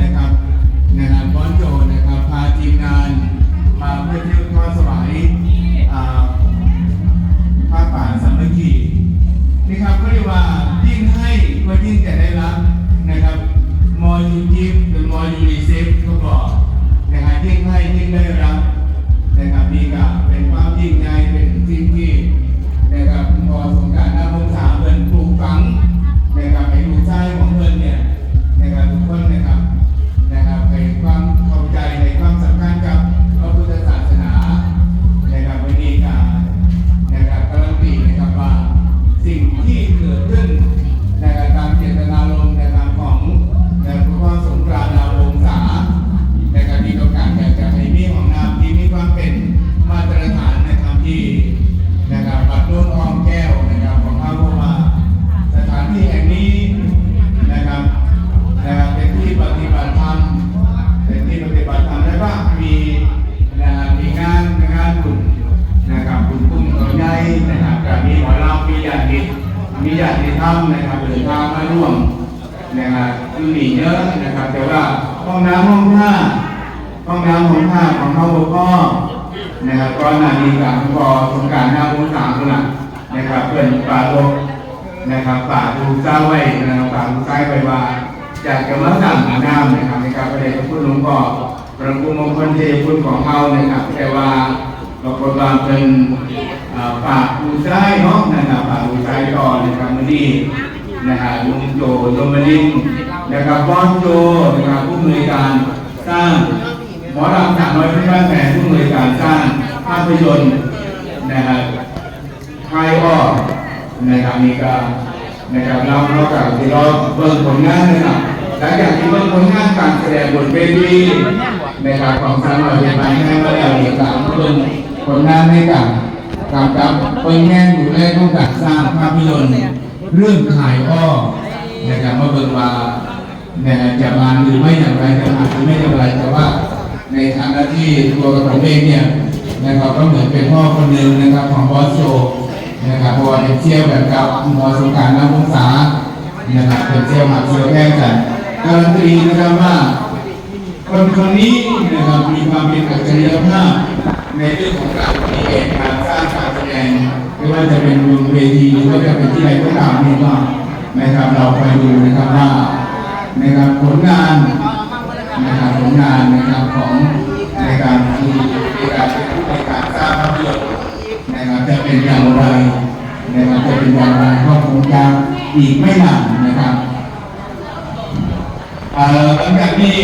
นะครับนะครับบอสโจนะครับพาทีมงานมาเพื่อที่ทอดสวายอ่าผ้าป่าสามัคคีนะครับก็เรียกว่ายิ่งให้ก็ยิ่งจะได้รับนะครับมอยูยิมหรือมอยูรีเซฟก็บอกนะครับยิ่งให้ยิ่งได้รับนะครับนี่ก็เป็นความยิ่งใหญ่เป็นสิ่งที่นะครับพอสงกรารน้ำมงสาเพิ่นปลูกฝังนะครับให้ลูกชายของเพิ่นเนี่ย นะครับทุกคนนะครับนะครับ มีญาติธรรมนะครับเดินทางมาร่วมนะครับคือมีเยอะนะครับ แต่ว่าห้องน้ำห้องท่าห้องน้ำห้องท่าของเขาก็นะครับก่อนหน้านี้กับพอสงการหน้าผู้สามคนละนะครับเพื่อนป่าโลกนะครับป่าดูเจ้าไว้นะครับป่าดูใต้ไปว่าอยากจะมาสั่งน้ำนะครับในการประเด็นพุทธหลวงพ่อพระกุมงคลเทพุทธของเขานะครับแต่ว่าปรากฏว่าเป็น อ่าป่าดูใต้เนาะนะครับป่าดูใต้ต่อนะครับมื่อนี้นะฮะลุงโจโยมนินนะครับบอนโจนะครับผู้อำนวยการสร้างหมอรำสามร้อยที่บ้านแผนผู้อำนวยการสร้างภาพยนตร์นะฮะไทยอ้อนะครับมีการนะครับเราเรากับที่เราเบิ่งผลงานนะครับหลังจากที่เบิ่งผลงานการแสดงบนเวทีนะครับของสามร้อยเป็นไปให้มาแล้วอีกสามเบิ่งผลงานในการ กำกับเบิ่งแง่อยู่ในต้องการสร้างภาพยนตร์เรื่องขายอ้อนะครับมาเบิ่งว่านะฮะจะมาหรือไม่อย่างไรจะมาหรือไม่อย่างไรแต่ว่าในฐานะที่ตัวกระผมเองเนี่ยนะครับก็เหมือนเป็นพ่อคนหนึ่งนะครับของบอสโจนะครับเพราะว่าเป็นเชี่ยวแบบกับมอสงการน้ำวงศานะครับเป็นเชี่ยวหักเชี่ยวแก้กันการันตีนะครับว่า คนคนนี้นะครับมีความเป็นอัจฉริยภาพในเรื่องของการคิดเองการสร้างการแสดงไม่ว่าจะเป็นบนเวทีหรือว่าจะเป็นที่ใดก็ตามนี่ก็นะครับเราไปดูนะครับว่านะครับผลงานนะครับผลงานนะครับของในการคือในการเป็นผู้ในการสร้างภาพยนตร์นะครับจะเป็นอย่างไรนะครับจะเป็นอย่างไรก็คงจะอีกไม่นานนะครับเอ่อหลังจากที่